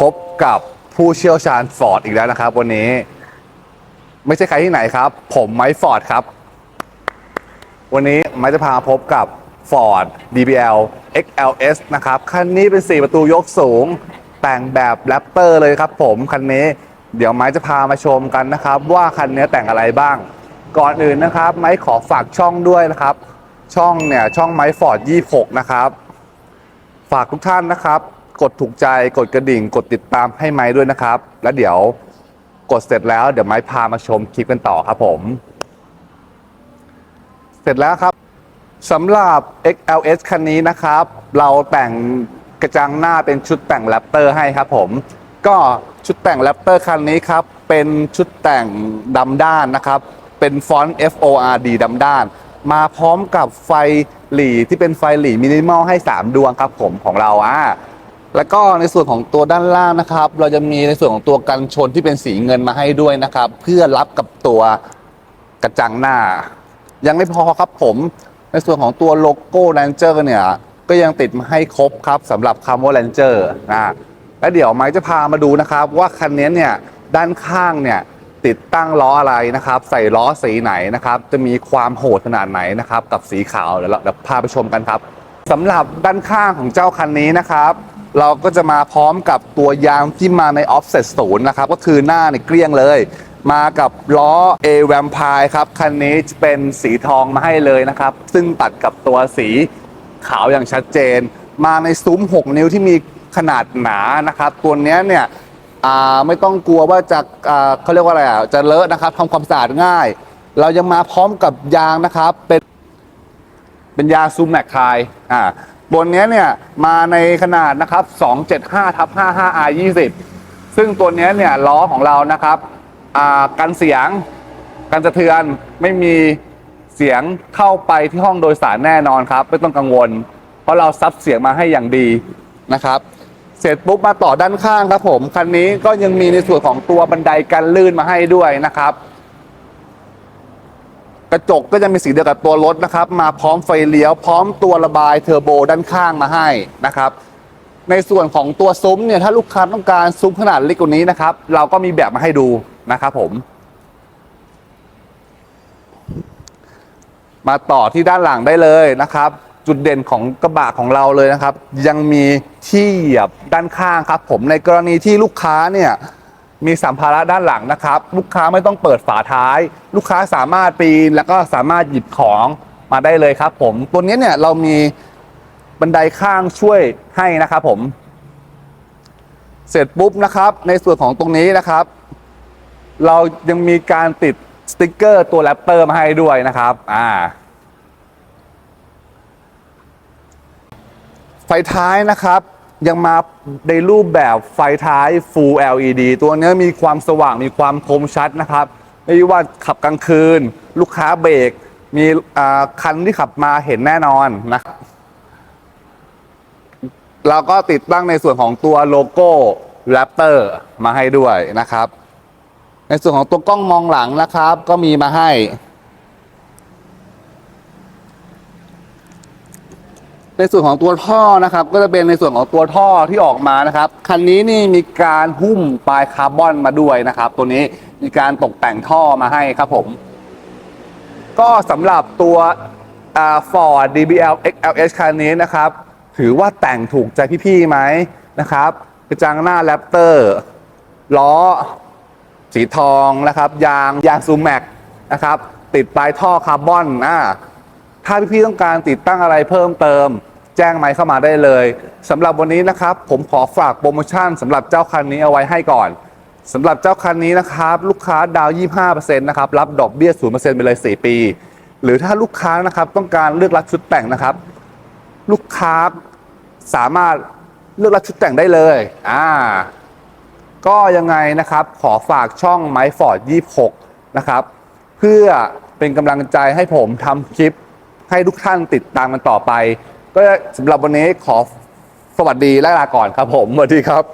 พบกับผู้เชี่ยวชาญฟอร์ดอีกแล้วนะครับ วันนี้ ไม่ใช่ใครที่ไหนครับ ผมไมค์ฟอร์ดครับ วันนี้ไมค์จะพามาพบกับ Ford DBL XLS นะครับ คันนี้เป็น 4 ประตูยกสูง แต่งแบบแรปเตอร์เลยครับผม คันนี้เดี๋ยวไมค์จะพามาชมกันนะครับ ว่าคันนี้แต่งอะไรบ้าง ก่อนอื่นนะครับ ไมค์ขอฝากช่องด้วยนะครับ ช่องเนี่ยช่องไมค์ฟอร์ด26 นะครับ ฝากทุกท่านนะครับ กดถูกใจกดกระดิ่ง กดติดตามให้ไม้ด้วยนะครับ แล้วเดี๋ยวกดเสร็จแล้วเดี๋ยวไม้พามาชมคลิปกันต่อครับผม เสร็จแล้วครับสำหรับ XLS คันนี้นะครับ เราแต่งกระจังหน้าเป็นชุดแต่งแรปเตอร์ให้ครับผม ก็ชุดแต่งแรปเตอร์คันนี้ครับ เป็นชุดแต่งดำด้านนะครับ เป็นฟอนต์ FORD ดำด้าน มาพร้อมกับไฟหลีที่เป็นไฟหลีมินิมอลให้ 3 ดวงครับผมของเราอะ แล้วก็ในส่วนของตัวด้านล่างนะครับ เราจะมีในส่วนของตัวกันชนที่เป็นสีเงินมาให้ด้วยนะครับ เพื่อรับกับตัวกระจังหน้า ยังไม่พอครับผม ในส่วนของตัวโลโก้แ a นเจอร์เนี่ยก็ยังติดมาให้ครบครับสำหรับคำว่าแ a นเจอร์นะและเดี๋ยวไมค์จะพามาดูนะครับ ว่าคันนี้เนี่ยด้านข้างเนี่ยติดตั้งล้ออะไรนะครับ ใส่ล้อสีไหนนะครับ จะมีความโหดขนาดไหนนะครับ กับสีขาวเดี๋ยวเราเดี๋ยวพาไปชมกันครับสำหรับด้านข้างของเจ้าคันนี้นะครับ เราก็จะมาพร้อมกับตัวยางที่มาใน offset ศูนย์นะครับ ก็คือหน้าในเกลี้ยงเลย มากับล้อ A Vampire ครับ คันนี้จะเป็นสีทองมาให้เลยนะครับ ซึ่งตัดกับตัวสีขาวอย่างชัดเจน มาในซุ้ม 6 นิ้วที่มีขนาดหนานะครับ ตัวนี้เนี่ยไม่ต้องกลัวว่าจะเขาเรียกว่าอะไรอะจะเลอะนะครับทำความสะอาดง่าย เรายังมาพร้อมกับยางนะครับเป็นเป็นยาซูมแมคคายอ่า บนนี้เนี่ยมาในขนาดนะครับ 275ทับ55 R 20ซึ่งตัวนี้เนี่ยล้อของเรานะครับอ่ากันเสียงกันสะเทือนไม่มีเสียงเข้าไปที่ห้องโดยสารแน่นอนครับ ไม่ต้องกังวล เพราะเราซับเสียงมาให้อย่างดีนะครับ เสร็จปุ๊บมาต่อด้านข้างครับผม คันนี้ก็ยังมีในส่วนของตัวบันไดกันลื่นมาให้ด้วยนะครับ กระจกก็จะมีสีเดียวกับตัวรถนะครับ มาพร้อมไฟเลี้ยว พร้อมตัวระบายเทอร์โบด้านข้างมาให้นะครับในส่วนของตัวซุ้มเนี่ยถ้าลูกค้าต้องการซุ้มขนาดเล็กกว่านี้นะครับ เราก็มีแบบมาให้ดูนะครับผม มาต่อที่ด้านหลังได้เลยนะครับ จุดเด่นของกระบะของเราเลยนะครับ ยังมีที่เหยียบด้านข้างครับ ผมในกรณีที่ลูกค้าเนี่ย มีสัมภาระด้านหลังนะครับ ลูกค้าไม่ต้องเปิดฝาท้าย ลูกค้าสามารถปีนแล้วก็สามารถหยิบของมาได้เลยครับ ผมตัวนี้เนี่ยเรามีบันไดข้างช่วยให้นะครับ ผม เสร็จปุ๊บนะครับ ในส่วนของตรงนี้นะครับ เรายังมีการติดสติกเกอร์ตัวแรปเตอร์มาให้ด้วยนะครับ อ่า ไฟท้ายนะครับ ยังมาในรูปแบบไฟท้าย Full LED ตัวนี้มีความสว่างมีความคมชัดนะครับ ไม่ว่าขับกลางคืน ลูกค้าเบรก มีคันที่ขับมาเห็นแน่นอนนะครับเราก็ติดตั้งในส่วนของตัวโลโก้ Raptor มาให้ด้วยนะครับ ในส่วนของตัวกล้องมองหลังนะครับ ก็มีมาให้ ในส่วนของตัวท่อนะครับ ก็จะเป็นในส่วนของตัวท่อที่ออกมานะครับคันนี้นี่มีการหุ้มปลายคาร์บอนมาด้วยนะครับ ตัวนี้มีการตกแต่งท่อมาให้ครับผม ก็สำหรับตัวอ่า Ford DBL XLS คันนี้นะครับ ถือว่าแต่งถูกใจพี่ๆไหมนะครับกระจังหน้าแรปเตอร์ล้อ สีทองนะครับ ยางยางซูแม็กนะครับ ติดปลายท่อคาร์บอนอ่าถ้าพี่ๆต้องการติดตั้งอะไรเพิ่มเติม แจ้งไมค์เข้ามาได้เลยสำหรับวันนี้นะครับ ผมขอฝากโปรโมชั่นสำหรับเจ้าคันนี้เอาไว้ให้ก่อนสำหรับเจ้าคันนี้นะครับ ลูกค้าดาวน์25%นะครับรับดอกเบี้ย 0%ไปเลย 4 ปี หรือถ้าลูกค้านะครับต้องการเลือกรับชุดแต่งนะครับ ลูกค้าสามารถเลือกรับชุดแต่งได้เลยอ่าก็ยังไงนะครับขอฝากช่องไมฟอร์ด26 นะครับ เพื่อเป็นกำลังใจให้ผมทำคลิปให้ทุกท่านติดตามกันต่อไป ก็สำหรับวันนี้ขอสวัสดีและลาก่อนครับผมสวัสดีครับ